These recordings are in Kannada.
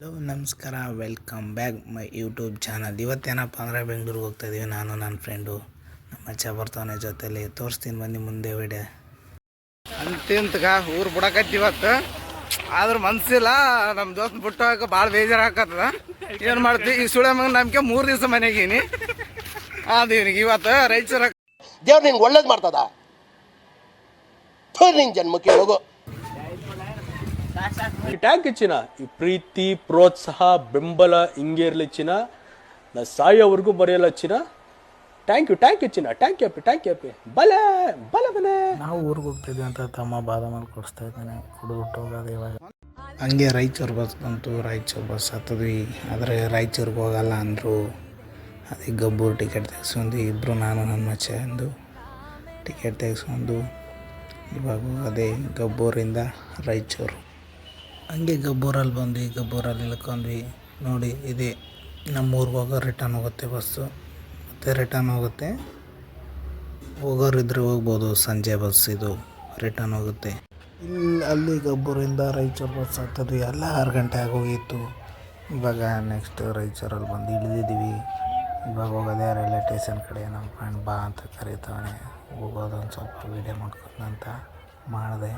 ಹಲೋ ನಮಸ್ಕಾರ. Welcome back my YouTube channel ಇವತ್ತೇನಪ್ಪ ಅಂದರೆ ಬೆಂಗ್ಳೂರಿಗೆ ಹೋಗ್ತಾ ಇದ್ದೀವಿ ನಾನು ನನ್ನ ಫ್ರೆಂಡು ನಮ್ಮ ಅಚ್ಚ ಬರ್ತಾನೆ ಜೊತೆಲಿ. ತೋರಿಸ್ತೀನಿ ಬನ್ನಿ ಮುಂದೆ ವಿಡಿಯೋ ಅಂತಿಂತಗ ಊರು ಬಿಡಕತ್ತಿವತ್ತು ಆದ್ರೆ ಮನ್ಸಿಲ್ಲ. ನಮ್ಮ ದೋಸ್ತ್ ಬಿಟ್ಟು ಹಾಕ ಭಾಳ ಬೇಜಾರು ಹಾಕತ್ತದ ಏನು ಮಾಡ್ತೀವಿ ಈ ಸುಳೆ ಮಗ ನಮಗೆ ಮೂರು ದಿವಸ ಮನೆಗೀನಿ ಅದು ಇವನಿಗೆ ಇವತ್ತು ರೈಚೂರ ದೇವ್ರು ನಿಂಗೆ ಒಳ್ಳೇದು ಮಾಡ್ತದ? ನಿಂಗೆ ನಿನ್ ಜನ್ಮಕ್ಕೆ ಹೋಗು. ಟ್ಯಾಂಕ್ ಹೆಚ್ಚಿನ ಈ ಪ್ರೀತಿ ಪ್ರೋತ್ಸಾಹ ಬೆಂಬಲ ಹಿಂಗೆ ಇರಲಿ ಚಿನ್ನ ನಾ ಸಾಯೋವರೆಗೂ ಬರೆಯಲ್ಲ ಚಿನ್ನ ಟ್ಯಾಂಕ್ ಯು ಟ್ಯಾಂಕ್ ಯು ಚಿನ್ನ ಟ್ಯಾಂಕ್ ಯಪ್ಪಿ ಟ್ಯಾಂಕ್ ಅಪ್ಪಿ. ಬಲೆ ಬಲೆ ಬಲೆ. ನಾವು ಊರಿಗೆ ಹೋಗ್ತಿದ್ವಿ ಅಂತ ತಮ್ಮ ಬಾದಾಮಲ್ಲಿ ಕೊಡಿಸ್ತಾ ಇದ್ದಾನೆ. ಕುಡಿದ್ಬಿಟ್ಟು ಹೋಗೋದು ಇವಾಗ. ಹಂಗೆ ರಾಯಚೂರು ಬಸ್ ಬಂತು. ರಾಯಚೂರು ಬಸ್ ಹತ್ತದ್ವಿ. ಆದರೆ ರಾಯಚೂರಿಗೆ ಹೋಗಲ್ಲ ಅಂದರು. ಅದೇ ಗಬ್ಬೂರು ಟಿಕೆಟ್ ತೆಗೆಸ್ಕೊಂಡು ಇಬ್ಬರು ನಾನು ನನ್ನ ಮಚ್ಚ ಅಂದು ಟಿಕೆಟ್ ತೆಗೆಸ್ಕೊಂಡು ಇವಾಗ ಅದೇ ಗಬ್ಬೂರಿಂದ ರಾಯಚೂರು. ಹಂಗೆ ಗಬ್ಬೂರಲ್ಲಿ ಬಂದ್ವಿ, ಗಬ್ಬೂರಲ್ಲಿ ಇಳ್ಕೊಂಡ್ವಿ. ನೋಡಿ, ಇದೆ. ನಮ್ಮ ಊರಿಗೆ ಹೋಗೋ ರಿಟರ್ನ್ ಹೋಗುತ್ತೆ ಬಸ್ಸು ಮತ್ತು ರಿಟರ್ನ್ ಹೋಗುತ್ತೆ. ಹೋಗೋರಿದ್ರೆ ಹೋಗ್ಬೋದು, ಸಂಜೆ ಬಸ್ ಇದು ರಿಟರ್ನ್ ಹೋಗುತ್ತೆ. ಇಲ್ಲಿ ಅಲ್ಲಿ ಗಬ್ಬೂರಿಂದ ರಾಯಚೂರು ಬಸ್ ಆಗ್ತದೆ ಎಲ್ಲ ಆರು ಗಂಟೆ ಆಗೋಗಿತ್ತು ಇವಾಗ ನೆಕ್ಸ್ಟ್ ರಾಯಚೂರಲ್ಲಿ ಬಂದು ಇಳಿದಿದ್ದೀವಿ. ಇವಾಗ ಹೋಗೋದೇ ರೈಲ್ವೆ ಸ್ಟೇಷನ್ ಕಡೆ ನಮ್ಮ ಫ್ರೆಂಡ್ ಬಾ ಅಂತ ಕರೀತಾನೆ ಹೋಗೋದೊಂದು ಸ್ವಲ್ಪ ವೀಡಿಯೋ ಮಾಡ್ಕೊಂಡಂತ ಮಾಡಿದೆ.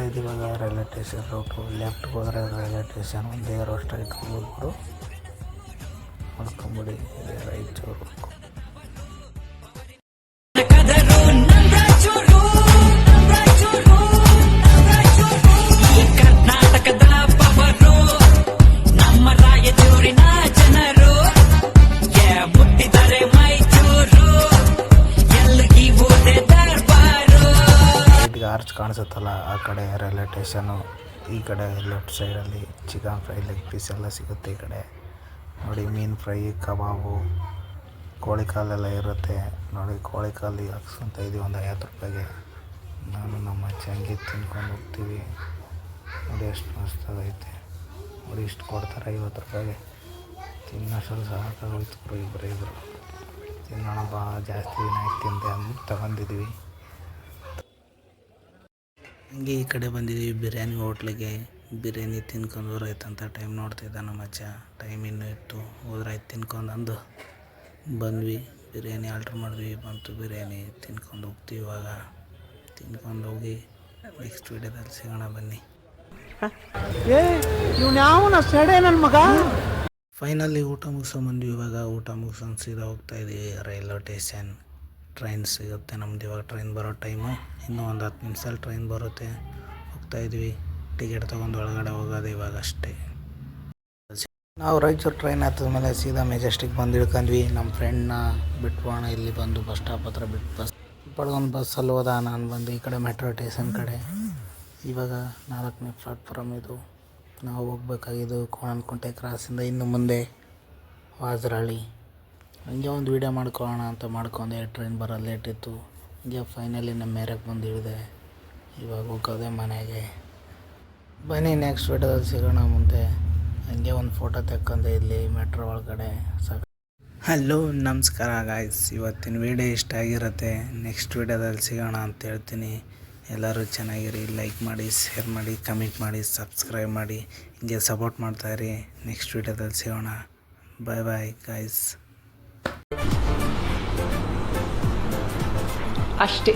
ಇದ್ದೀವಿ ಇವಾಗ ರೈಲ್ವೆ ಸ್ಟೇಷನ್ ರೂಟು ಲೆಫ್ಟ್ಗೆ ಹೋದರೆ ರೈಲ್ವೆ ಸ್ಟೇಷನ್, ಒಂದೇ ರೋಡ್ ಸ್ಟ್ರೈಟ್ ಹೋಗ್ಬಿಟ್ಟು ಮಾಡ್ಕೊಂಬಿಡಿ ಇದೆ ಕಾಣಿಸುತ್ತಲ್ಲ ಆ ಕಡೆ ರೈಲ್ವೆ ಸ್ಟೇಷನ್ನು ಈ ಕಡೆ ಲೆಫ್ಟ್ ಸೈಡಲ್ಲಿ ಚಿಕನ್ ಫ್ರೈ ಲೆಗ್ ಪೀಸ್ ಎಲ್ಲ ಸಿಗುತ್ತೆ ಈ ಕಡೆ. ನೋಡಿ, ಮೀನು ಫ್ರೈ ಕಬಾಬು, ಕೋಳಿ ಕಾಲೆಲ್ಲ ಇರುತ್ತೆ. ನೋಡಿ, ಕೋಳಿ ಕಾಲು ಹಾಕ್ಸ್ಕೊತ ಇದ್ದೀವಿ ಒಂದು ಐವತ್ತು ರೂಪಾಯಿಗೆ. ನಾನು ನಮ್ಮ ಚಂಗಿ ತಿನ್ಕೊಂಡು ಹೋಗ್ತೀವಿ. ನೋಡಿ, ಎಷ್ಟು ಮಸ್ತಾಗೈತೆ. ನೋಡಿ, ಇಷ್ಟು ಕೊಡ್ತಾರೆ ಐವತ್ತು ರೂಪಾಯಿಗೆ. ತಿನ್ನೋಷ್ಟರಲ್ಲಿ ಸಾಕಾಗೋಯ್ತು ಬ್ರೋ ಇಬ್ಬರು ಇಬ್ಬರು ತಿನ್ನೋಣ ಬಾ, ಜಾಸ್ತಿ ದಿನ ಆಯ್ತು ತಿಂದೆ ಅಂದ್ಬಿಟ್ಟು ತಗೊಂಡಿದ್ದೀವಿ. ಹಂಗೆ ಈ ಕಡೆ ಬಂದಿದ್ದೀವಿ ಬಿರಿಯಾನಿ ಹೋಟ್ಲಿಗೆ. ಬಿರಿಯಾನಿ ತಿನ್ಕೊಂಡು ಹೋರಾಯ್ತಂತ ಟೈಮ್ ನೋಡ್ತಿದ್ದ ನಮ್ಮ ಅಜ್ಜ. ಟೈಮ್ ಇನ್ನೂ ಇತ್ತು ಹೋದ್ರಾಯ್ತು ತಿನ್ಕೊಂಡು ಅಂದು. ಬಂದ್ವಿ ಬಿರಿಯಾನಿ ಆರ್ಡ್ರ್ ಮಾಡಿದ್ವಿ ಬಂತು ಬಿರಿಯಾನಿ ತಿನ್ಕೊಂಡು ಹೋಗ್ತೀವಿ ಇವಾಗ. ತಿನ್ಕೊಂಡು ಹೋಗಿ ನೆಕ್ಸ್ಟ್ ವೀಡಿಯೋದಲ್ಲಿ ಸಿಗೋಣ ಬನ್ನಿ. ಫೈನಲಿ ಊಟ ಮುಗಿಸ್ಕೊಂಬಂದ್ವಿ ಇವಾಗ. ಊಟ ಮುಗಿಸೋ ಸೀದಾ ಹೋಗ್ತಾ ಇದೀವಿ ರೈಲ್ವೆ ಸ್ಟೇಷನ್ ಟ್ರೈನ್ ಸಿಗುತ್ತೆ. ನಮ್ದು ಇವಾಗ ಟ್ರೈನ್ ಬರೋ ಟೈಮು ಇನ್ನೂ ಒಂದು ಹತ್ತು ನಿಮಿಷದಲ್ಲಿ ಟ್ರೈನ್ ಬರುತ್ತೆ. ಹೋಗ್ತಾ ಇದ್ವಿ. ಟಿಕೆಟ್ ತೊಗೊಂಡು ಒಳಗಡೆ ಹೋಗೋದು ಇವಾಗ ಅಷ್ಟೇ ನಾವು ರಾಯಚೂರು ಟ್ರೈನ್ ಹತ್ತಿದ ಮೇಲೆ ಸೀದಾ ಮೆಜೆಸ್ಟಿಕ್ ಬಂದು ಇಳ್ಕೊಂಡ್ವಿ. ನಮ್ಮ ಫ್ರೆಂಡ್ನ ಬಿಟ್ಬೋಣ ಇಲ್ಲಿ ಬಂದು ಬಸ್ ಸ್ಟಾಪ್ ಹತ್ರ ಬಿಟ್ಟು ಬಸ್ ಪಡ್ಕೊಂಡು ಬಸ್ಸಲ್ಲಿ ಹೋದ. ನಾನು ಬಂದು ಈ ಕಡೆ ಮೆಟ್ರೋ ಸ್ಟೇಷನ್ ಕಡೆ. ಇವಾಗ ನಾಲ್ಕನೇ ಪ್ಲಾಟ್ಫಾರಮ್ ಇದು. ನಾವು ಹೋಗ್ಬೇಕಾಗಿದ್ದು ಕೋಣನ್ಕುಂಟೆ ಕ್ರಾಸಿಂದ ಇನ್ನು ಮುಂದೆ ವಾಜರಾಳಿ. ಹಂಗೆ ಒಂದು ವೀಡಿಯೋ ಮಾಡ್ಕೊಳ್ಳೋಣ ಅಂತ ಮಾಡ್ಕೊಂಡೆ ಟ್ರೈನ್ ಬರೋ ಲೇಟ್ ಇತ್ತು. ಹಂಗೆ ಫೈನಲಿ ನಮ್ಮ ಮೇರೆಗೆ ಬಂದು ಇಳಿದೆ ಇವಾಗ ಹೋಗೋದೆ ಮನೆಗೆ. ಬನ್ನಿ ನೆಕ್ಸ್ಟ್ ವೀಡಿಯೋದಲ್ಲಿ ಸಿಗೋಣ ಮುಂದೆ. ಹಂಗೆ ಒಂದು ಫೋಟೋ ತೆಕ್ಕೊಂಡೆ ಇಲ್ಲಿ ಮೆಟ್ರೋ ಒಳಗಡೆ. ಸಾಕು ಹಲೋ ನಮಸ್ಕಾರ ಗಾಯ್ಸ್ ಇವತ್ತಿನ ವೀಡಿಯೋ ಇಷ್ಟ ಆಗಿರುತ್ತೆ. ನೆಕ್ಸ್ಟ್ ವೀಡಿಯೋದಲ್ಲಿ ಸಿಗೋಣ ಅಂತ ಹೇಳ್ತೀನಿ. ಎಲ್ಲರೂ ಚೆನ್ನಾಗಿರಿ. ಲೈಕ್ ಮಾಡಿ ಶೇರ್ ಮಾಡಿ ಕಮೆಂಟ್ ಮಾಡಿ ಸಬ್ಸ್ಕ್ರೈಬ್ ಮಾಡಿ. ಹಿಂಗೆ ಸಪೋರ್ಟ್ ಮಾಡ್ತಾಯಿರಿ ನೆಕ್ಸ್ಟ್ ವೀಡಿಯೋದಲ್ಲಿ ಸಿಗೋಣ. ಬಾಯ್ ಬಾಯ್ ಗಾಯ್ಸ್ ಅಷ್ಟೇ.